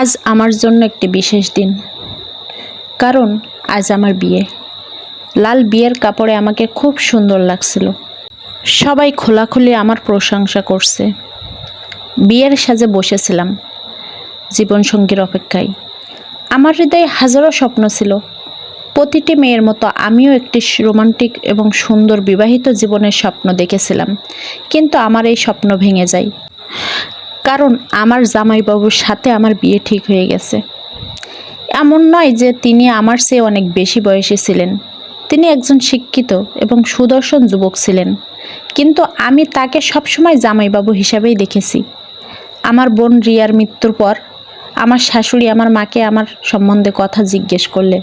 আজ আমার জন্য একটি বিশেষ দিন। কারণ আজ আমার বিয়ে। লাল বিয়ের কাপড়ে আমাকে খুব সুন্দর লাগছিল। সবাই খোলাখুলি আমার প্রশংসা করছে। বিয়ের সাজে বসেছিলাম জীবনসঙ্গীর অপেক্ষায়। আমার হৃদয়ে হাজারো স্বপ্ন ছিল। প্রতিটি মেয়ের মতো আমিও একটি রোমান্টিক এবং সুন্দর বিবাহিত জীবনের স্বপ্ন দেখেছিলাম। কিন্তু আমার এই স্বপ্ন ভেঙে যায়। কারণ আমার জামাইবাবুর সাথে আমার বিয়ে ঠিক হয়ে গেছে। এমন নয় যে তিনি আমার চেয়ে অনেক বেশি বয়সী ছিলেন। তিনি একজন শিক্ষিত এবং সুদর্শন যুবক ছিলেন। কিন্তু আমি তাকে সবসময় জামাইবাবু হিসাবেই দেখেছি। আমার বোন রিয়ার মৃত্যুর পর আমার শাশুড়ি আমার মাকে আমার সম্বন্ধে কথা জিজ্ঞেস করলে।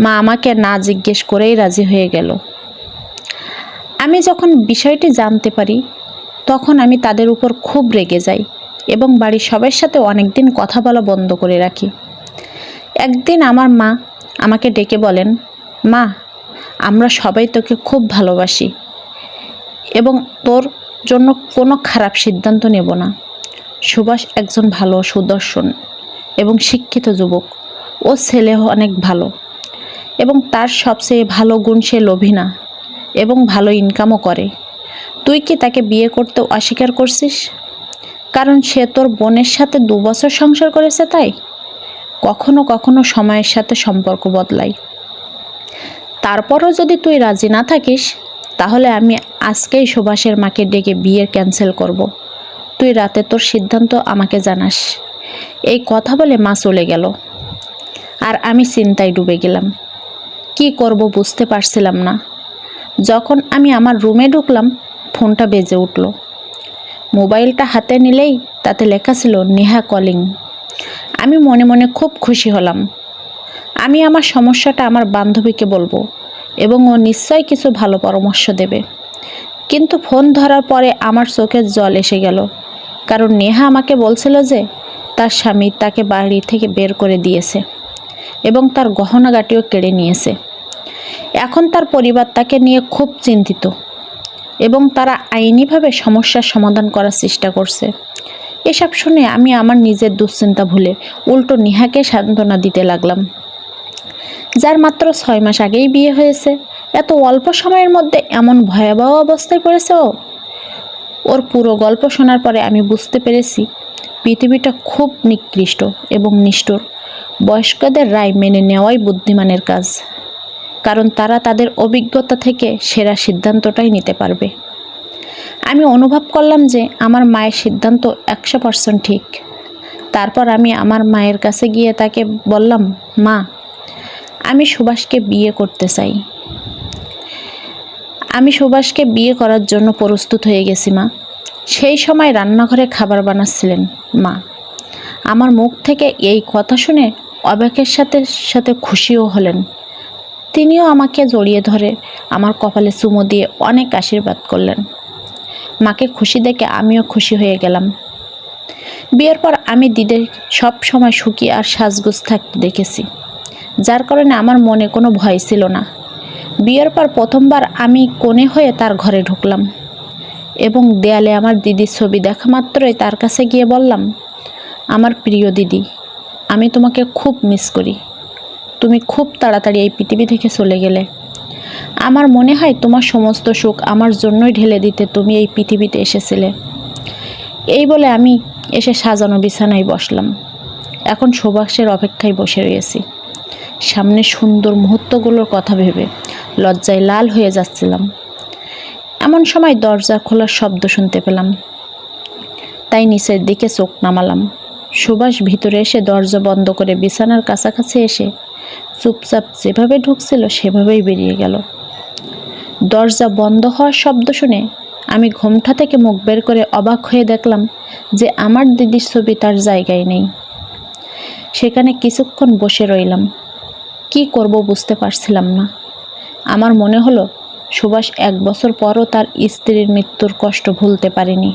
মা আমাকে না জিজ্ঞেস করেই রাজি হয়ে গেল। আমি যখন বিষয়টি জানতে পারি তখন আমি তাদের উপর খুব রেগে যাই এবং বাড়ির সবার সাথে অনেক দিন কথা বলা বন্ধ করে রাখি। একদিন আমার মা আমাকে ডেকে বলেন, মা, আমরা সবাই তোকে খুব ভালোবাসি এবং তোর জন্য কোনো খারাপ সিদ্ধান্ত নেব না। সুভাষ একজন ভালো সুদর্শন এবং শিক্ষিত যুবক। ও ছেলে অনেক ভালো এবং তার সবচেয়ে ভালো গুণ সে লোভী না এবং ভালো ইনকামও করে। তুই কি তাকে বিয়ে করতে অস্বীকার করছিস? কারণ সে তোর বোনের সাথে দু বছর সংসার করেছে তাই? কখনো কখনো সময়ের সাথে সম্পর্ক বদলায় তারপরও যদি তুই রাজি না থাকিস, তাহলে আমি আজকেই সুভাষের মাকে ডেকে বিয়ের ক্যান্সেল করব। তুই রাতে তোর সিদ্ধান্ত আমাকে জানাস। এই কথা বলে মা চলে গেল। আর আমি চিন্তায় ডুবে গেলাম। কি করব বুঝতে পারছিলাম না। যখন আমি আমার রুমে ঢুকলাম ফোনটা বেজে উঠল। মোবাইলটা হাতে নিলেই তাতে লেখা ছিল, নেহা কলিং আমি মনে মনে খুব খুশি হলাম। আমি আমার সমস্যাটা আমার বান্ধবীকে বলব এবং ও নিশ্চয় কিছু ভালো পরামর্শ দেবে। কিন্তু ফোন ধরার পরে আমার চোখের জল এসে গেল, কারণ নেহা আমাকে বলছিল যে তার স্বামী তাকে বাড়ি থেকে বের করে দিয়েছে এবং তার গহনাগাটিও কেড়ে নিয়েছে। এখন তার পরিবার তাকে নিয়ে খুব চিন্তিত। এবং তারা আইনিভাবে সমস্যার সমাধান করার চেষ্টা করছে। এসব শুনে আমি আমার নিজের দুশ্চিন্তা ভুলে উল্টো নিহাকে সান্ত্বনা দিতে লাগলাম। যার মাত্র ছয় মাস আগেই বিয়ে হয়েছে। এত অল্প সময়ের মধ্যে এমন ভয়াবহ অবস্থায় পড়েছে ও। ওর পুরো গল্প শোনার পরে আমি বুঝতে পেরেছি, পৃথিবীটা খুব নিকৃষ্ট এবং নিষ্ঠুর। বয়স্কদের রায় মেনে নেওয়াই বুদ্ধিমানের কাজ। কারণ তারা তাদের অভিজ্ঞতা থেকে সেরা সিদ্ধান্তটাই নিতে পারবে। আমি অনুভব করলাম যে আমার মায়ের সিদ্ধান্ত একশো পার্সেন্ট ঠিক। তারপর আমি আমার মায়ের কাছে গিয়ে তাকে বললাম, মা, আমি সুভাষকে বিয়ে করতে চাই। আমি সুভাষকে বিয়ে করার জন্য প্রস্তুত হয়ে গেছি, মা। সেই সময় রান্নাঘরে খাবার বানাচ্ছিলেন, মা। আমার মুখ থেকে এই কথা শুনে অবাকের সাথে সাথে খুশিও হলেন। তিনিও আমাকে জড়িয়ে ধরে আমার কপালে চুমো দিয়ে অনেক আশীর্বাদ করলেন। মাকে খুশি দেখে আমিও খুশি হয়ে গেলাম। বিয়ের পর আমি দিদের সব সময় সুখী আর সাজগোজ থাকতে দেখেছি। যার কারণে আমার মনে কোনো ভয় ছিল না। বিয়ের পর প্রথমবার আমি কোণে হয়ে তার ঘরে ঢুকলাম এবং দেয়ালে আমার দিদির ছবি দেখা মাত্রই তার কাছে গিয়ে বললাম, আমার প্রিয় দিদি, আমি তোমাকে খুব মিস করি। তুমি খুব তাড়াতাড়ি এই পৃথিবী থেকে চলে গেলে। আমার মনে হয় তোমার সমস্ত সুখ আমার জন্যই ঢেলে দিতে তুমি এই পৃথিবীতে এসেছিলে। এই বলে আমি এসে সাজানো বিছানায় বসলাম। এখন সুভাষের অপেক্ষায় বসে রয়েছি। সামনে সুন্দর মুহূর্তগুলোর কথা ভেবে লজ্জায় লাল হয়ে যাচ্ছিলাম। এমন সময় দরজা খোলার শব্দ শুনতে পেলাম। তাই নিচের দিকে চোখ নামালাম। সুভাষ ভিতরে এসে দরজা বন্ধ করে বিছানার কাছাকাছি এসে চুপচাপ যেভাবে ঢুকছিল সেভাবেই বেরিয়ে গেল। দরজা বন্ধ হওয়ার শব্দ শুনে আমি ঘোমটা থেকে মুখ বের করে অবাক হয়ে দেখলাম যে আমার দিদির ছবি তার জায়গায় নেই। সেখানে কিছুক্ষণ বসে রইলাম। কি করব বুঝতে পারছিলাম না। আমার মনে হলো সুভাষ এক বছর পরও তার স্ত্রীর মৃত্যুর কষ্ট ভুলতে পারেনি।